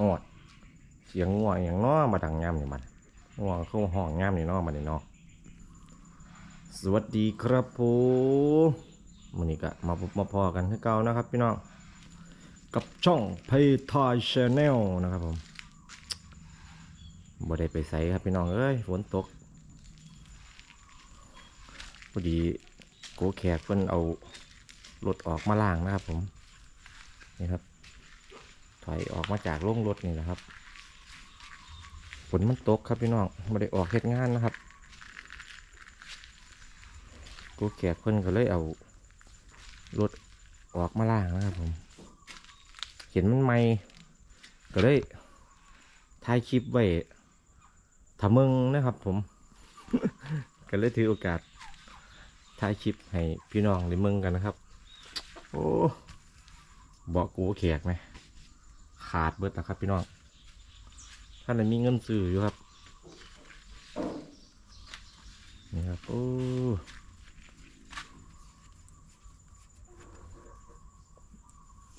ออด เสียงง่วอย่างน้อมาดังงามนี่บัดง่วเข้าห้องงามนี่น้อมานี่เนาะสวัสดีครับผมวันนี้ก็มาพบมาพอกันที่เก่านะครับพี่น้องกับช่องเพย์ทอยชาแนลนะครับผมบ่ได้ไปใส่ครับพี่น้องเอ้ยฝนตกพอดีโกแขกเพิ่นเอารถออกมาล่างนะครับผมนี่ครับ ถอยออกมาจากโรงรถนี่แหละครับฝนมันตกครับพี่น้องไม่ได้ออกเฮ็ดงานนะครับ กูแก่เพิ่นก็เลยเอารถออกมาล่างนะครับผมเห็นมันไม่ก็เลยถ่ายคลิปไว้ทำมึงนะครับผม ก็เลยถือโอกาสถ่ายคลิปให้พี่น้องได้มึงกันนะครับ โอ้บอกกูแขกไหม ขาดเบิดนะครับ พี่น้องท่านมีเงินซื้ออยู่ครับนี่ครับโอ้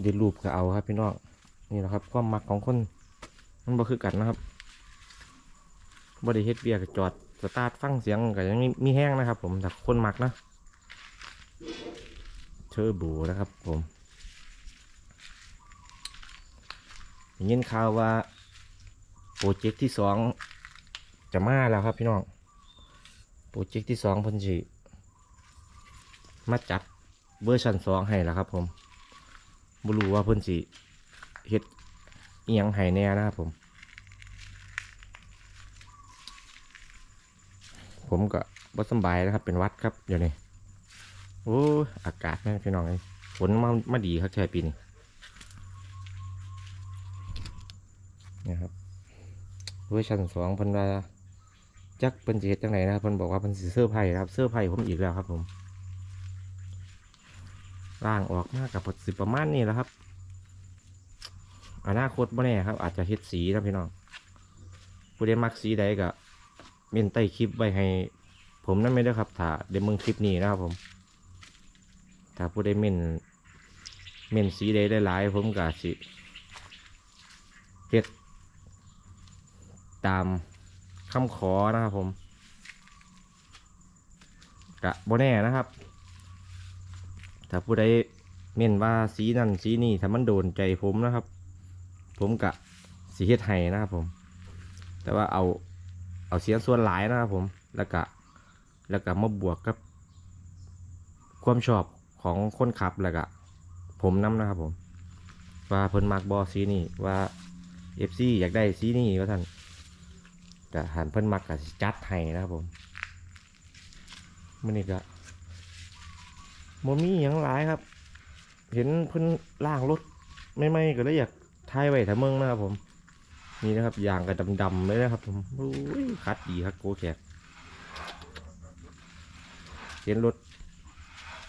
เดี๋ยวรูปก็เอาครับพี่น้องนี่แหละครับ ความมักของคนมันบ่คือกันนะครับบ่ได้เฮ็ดเบียร์ก็จอดสตาร์ทฟังเสียงก็ยังมีมีแห้งนะครับ ผมแต่คนมักนะเทอร์โบนะครับ ผม ได้ยินข่าวว่าโปรเจกต์ที่สองจะมาแล้วครับพี่น้อง โปรเจกต์ที่สองพิ่นสิมาจัดเวอร์ชันสองให้แล้วครับผมบ่รู้ว่าเพิ่นสิเฮ็ดเอียงให้แน่นะครับผม ผมก็บ่สบายนะครับ เป็นวัดครับเดี๋ยวนี้โอ้อากาศแม่พี่น้องเลยฝนมามาดีครับแค่ปีนี้ นี่ครับเวอร์ชันสองพิ่นว่าจักเพิ่นเฮ็ดจังไดนนะครับเพิ่นบอกว่าเพิ่นสิเสื้อไผ่ครับเสื้อไผ่ผมอีกแล้วครับผมร่างออกมากับสิประมาณนี้แหล้วครับอนาคตบ่แน่ครับ อาจจะเฮ็ดสีนะพี่น้องผู้ใดมักสีใดก็เมนใต้คลิปไว้ให้ ผมนั่นไม่ได้ครับถ้าเดี๋ยวมึงคลิปนี้นะครับผมถ้าผู้ใดเมนเมนสีใดได้หลายผมก็สิเฮ็ด ตามคำขอนะครับผมกะโบแน่นะครับ ถ้าผู้ใดเม่นว่าสีนั่นสีนี่ถ้ามันโดนใจผมนะครับ ผมกะสีเฮ็ดไห้นะครับผม แต่ว่าเอาเอาเสียงส่วนหลายนะครับผมแล้วก็แล้วก็มาบวกกับ ความชอบของคนขับแล้วก็ผมนํนะครับผม ว่าเพิ่นมักบอสีนี่ว่าเอฟซีอยากได้สีนี่ว่าท่าน ก็หันเพิ่นมักกับจัดให้นะครับผมมันนี่ก็มมีอย่างหลายครับ เห็นเพิ่นล่างรถไม่ไม่ก็เลยอยากทายไว้ถ้าเมืองนะครับผม นี่นะครับยางก็ดำๆเลยนะครับผมโอ้ยคัดดีครับโกแขกเห็นรถ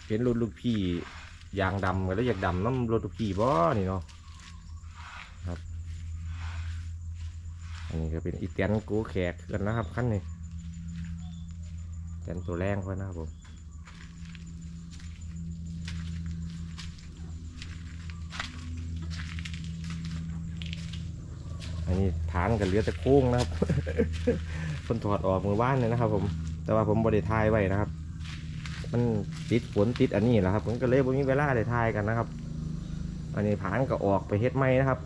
เห็นรถลูกพี่ยางดำก็เลยอยากดำน้ำรถลูกพี่บ่นี่เนาะ อันนี้ก็เป็นอีแตนกูแขกกันนะครับขั้นนี้แตนตัวแรงเพื่อนนะครับผมอันนี้ฐานกับเลือแต่โค้งนะครับคนถอดออกมือบ้านเลยนะครับ ผม แต่ว่าผมบริทายไว้นะครับ มันติดฝนติดอันนี้แหละครับผมก็เลยบ่มีเวลาได้ทายกันนะครับ อันนี้ผานก็ออกไปเฮ็ดไม้นะครับ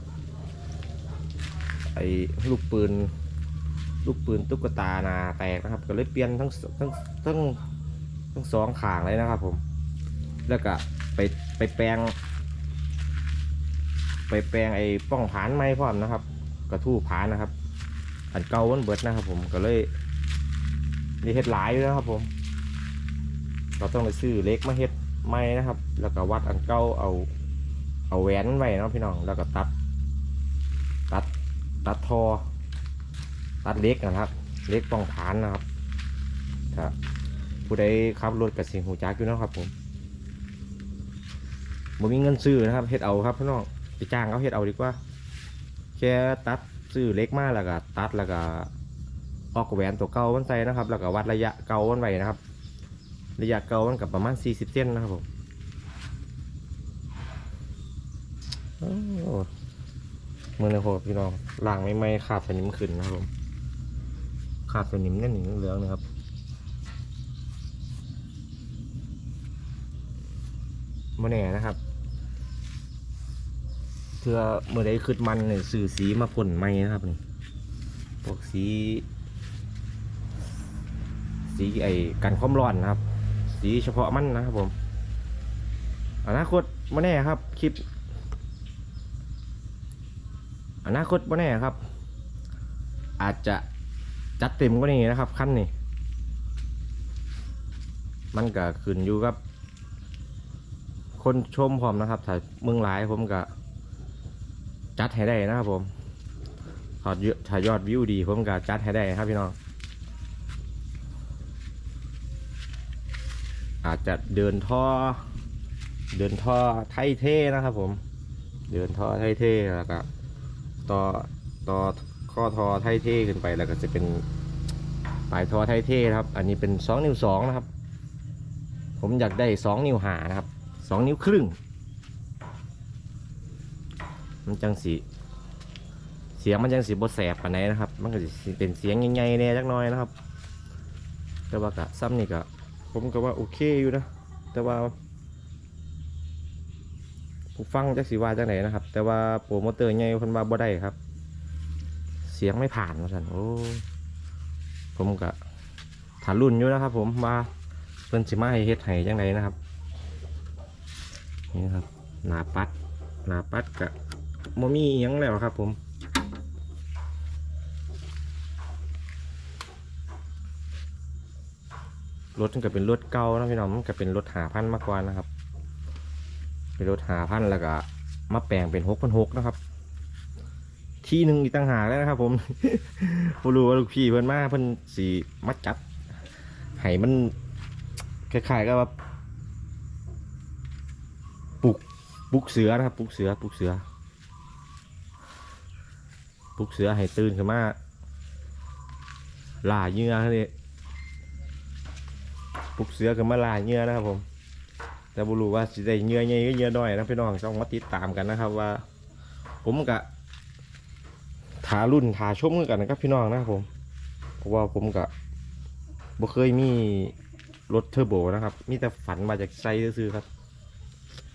ลูกปืน ลูกปืนตุ๊กตานาแตกนะครับ ก็เลยเปลี่ยนทั้งทั้งทั้งทั้งสองขางเลยนะครับ ผม แล้วก็ไปไปแปลง ไปแปลงไอ้ป้องผานไม้พร้อมนะครับ กระทู้ผานนะครับ อันเก่าวันเบิดนะครับ ผมก็เลยนี่เฮ็ดหลายอยู่นะครับ ผม เราต้องไปซื้อเล็กมาเฮ็ดไม้นะครับ แล้วก็วัดอันเก่าเอาเอาแหวนไว้นะพี่น้องแล้วก็ตัด ตัดทอ ตัดเล็กนะครับ เล็กป้องผานนะครับถ้าผู้ใดขับรถกับสิงหูจักอยู่นะครับผมบ่มีเงินซื้อนะครับเฮ็ดเอาครับพี่น้องไปจ้างเขาเฮ็ดเอาดีกว่า แค่ตัดซื้อเล็กมากแล้วก็ตัดแล้วก็ออกแหวนตัวเก่ามันใส่นะครับ แล้วก็วัดระยะเก่ามันไว้นะครับ ระยะเก่ามันกับประมาณ 40เซนนะครับผมโอ้ มือในโหดพี่น้องล่างไม่ไม่ขาดสนิมขึ้นนะครับผมขาดสนิมแน่นหนึ่งเหลืองนะครับมื่อแน่นะครับเพื่อเมื่อใดขึ้นมันเนี่ยสื่อสีมาพ่นไหมนะครับนี่พวกสี สีไอ้กันความร้อนนะครับ สีเฉพาะมันนะครับผมอนาคตมื่อแน่ครับคลิป อนาคตมื่แน่ครับ อาจจะจัดเต็มกว่านี้นะครับขั้นนี้มันก็ขึ้นอยู่กับ คนชมพร้อมนะครับถ้าเมืองหลายผมก็จัดให้ได้นะครับผมถ้ายอดถ้ายอดวิวดี ผมก็จัดให้ได้ครับพี่น้อง อาจจะเดินท่อ เดินท่อไทยเท่นะครับผม เดินท่อไทยเท่แล้วก็ ต่อต่อข้อทอไทยเท่ขึ้นไปแล้วก็จะเป็นปลายทอไทยเท่ครับ อันนี้เป็นสองนิ้วสองนะครับ ผมอยากได้สองนิ้วหานะครับสองนิ้วครึ่ง มันจังสีเสียงมันจังสีบแสบปานไหนนะครับ มันก็สิเป็นเสียงใหญ่ๆแน่จักหน้อยนะครับ แต่ว่ากะซ้ำนี่กะผมก็ว่าโอเคอยู่นะ แต่ว่า ผู้ฟังจักสีว่าจังไหนนะครับ แต่ว่าโปรโมเตอร์ใหญ่เพิ่นว่าบ่ได้ครับ เสียงไม่ผ่านว่าซั่นโอ้ผมก็ถารุ่นอยู่นะครับ ผมว่าเพิ่นสิมาให้เฮ็ดให้จังไดนนะครับนี่ครับหนาปัดหนาปัดกะโมมีอิหยังแล้วครับผมรถมันก็เป็นรถเก่านะพี่น้องมันก็เป็นรถหาพันมากกว่านะครับ เป็นรถหาพันแล้วก็มาแปลงเป็นหกพันหกนะครับ ที่หนึ่งอีกต่างหากแล้วนะครับ ผมผมรู้ว่าลูกพี่เพิ่นมาเพิ่นสีมาจัดให้มันคล้ายๆกับว่าปลุกเสือนะครับปลุกเสือปลุกเสือปลุกเสือให้ตื่นขึ้นมาล่าเหยื่อนี่ปลุกเสือขึ้นมาล่าเหยื่อนะครับผม แต่บุรู้ว่าสิได้เหยื่อใหญ่เหยื่อน้อยนะพี่น้องต้องมาติดตามกันนะครับว่า ผมกะถารุ่นถาชมกันนะครับพี่น้องนะครับผมเพราะว่าผมกะบ่เคยมีรถเทอร์โบนะครับ มีแต่ฝันมาจากใจซื่อครับ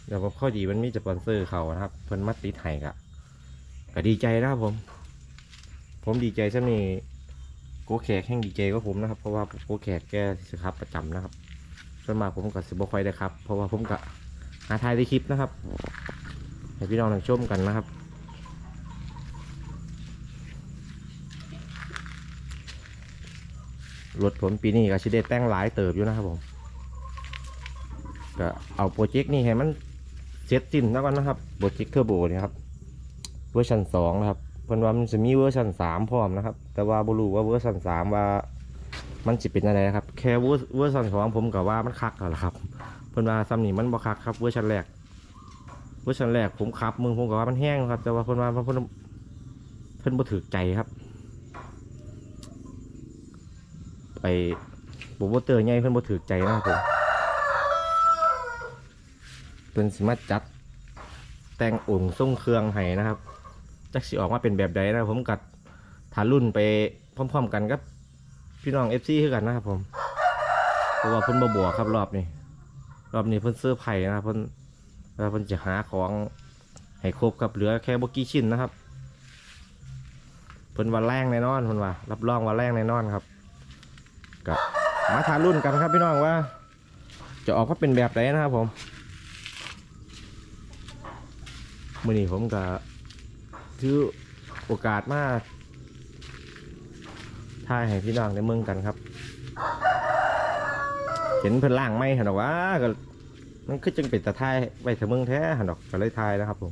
เดี๋ยวข้อดีมันมีสปอนเซอร์เขานะครับเพิ่นมาติดให้กะก็ดีใจนะครับผม ผมดีใจซะนี่โกแขกแห่งดีใจก็ผมนะครับ เพราะว่าโกแขกแกสิครับประจำนะครับ ส่วนมากผมก็สิบ่ค่อยได้ครับ เพราะว่าผมก็หาทายได้คลิปนะครับ ให้พี่น้องได้ชมกันนะครับรถผมปีนี้ก็ชิได้แต่งหลายเติบอยู่นะครับผมก็เอาโปรเจกต์นี้ให้มันเสร็จสิ้นแล้วกันนะครับโปรเจกต์เทอร์โบนี่ครับเวอร์ชันสองนะครับเพิ่นว่ามันจะมีเวอร์ชันสามพร้อมนะครับ แต่ว่าบรูว่าเวอร์ชันสามว่า มันจะเป็นอะไรนะครับ แค่เวอร์เวอร์ชันสองผมก็ว่ามันคักแล้วล่ะครับ เพิ่นว่าซ้ำนี่มันบ่คักครับเวอร์ชันแรก เวอร์ชันแรกผมขับมึงผมก็ว่ามันแห้งครับ แต่ว่าเพิ่นว่าเพิ่นเพิ่นบ่ถือใจครับไปโปรโมเตอร์ใหญ่เพิ่นบ่ถือใจนะครับผมเป็นสิมาจัดแต่งองค์ทรงเครื่องให้นะครับจักสิออกมาเป็นแบบใดนะผมกัดฐารุ่นไปพร้อม ๆ กันกับ พี่น้องเอฟซีคือกันนะครับผมเพราะว่าเพิ่นบ่บวกครับรอบนี้ รอบนี้เพิ่นเสื้อไผ่นะครับเพิ่นแล้วเพิ่นจะหาของให้ครบกับเหลือแค่บกี่ชิ้นนะครับเพิ่นว่าแรงแน่นอนเพิ่นว่า รับรองว่าแรงแน่นอนครับก็มาทานรุ่นกันครับพี่น้องว่า จะออกมาเป็นแบบไหนนะครับผมมื่อนี้ผมก็ถือโอกาสมา ถ่ายให้พี่น้องในเมืองกันครับ เห็นเพิ่นล่างไม่หันอกว่าก็มันคือจึงเป็นตะถ่ายไว้เถอะเมืองแท้หันดอกก็เลยถ่ายนะครับผม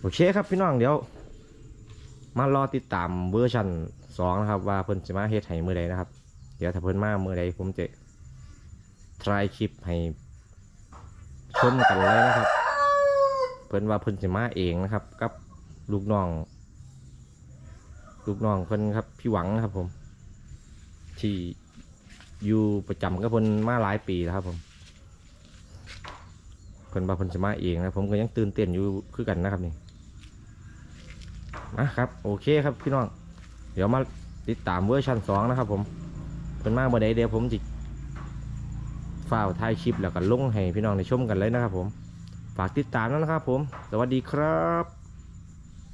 โอเคครับพี่น้องเดี๋ยว มารอติดตามเวอร์ชันสองนะครับ ว่าเพิ่นจะมาเฮ็ดให้มือใดนะครับ เดี๋ยวถ้าเพิ่นมามือใดผมจะทายคลิปให้ชมกันเลยนะครับ เพิ่นว่าเพิ่นจะมาเองนะครับ กับลูกน้อง ลูกน้องเพิ่นครับ พี่หวังครับผม ที่อยู่ประจำกับเพิ่นมาหลายปีแล้วครับผมพิ่นว่าเพิ่นจะมาเองนะผมก็ยังตื่นเต้นอยู่คือกันนะครับนี่นะครับ โอเคครับพี่น้อง เดี๋ยวมาติดตามเวอร์ชันสองนะครับผมเพิ่นมาเมื่อใดเดี๋ยวผมจิฝ้าวถ่ายคลิปแล้วก็ลงให้พี่น้องได้ชมกันเลยนะครับผม ฝากติดตามนะครับผม สวัสดีครับ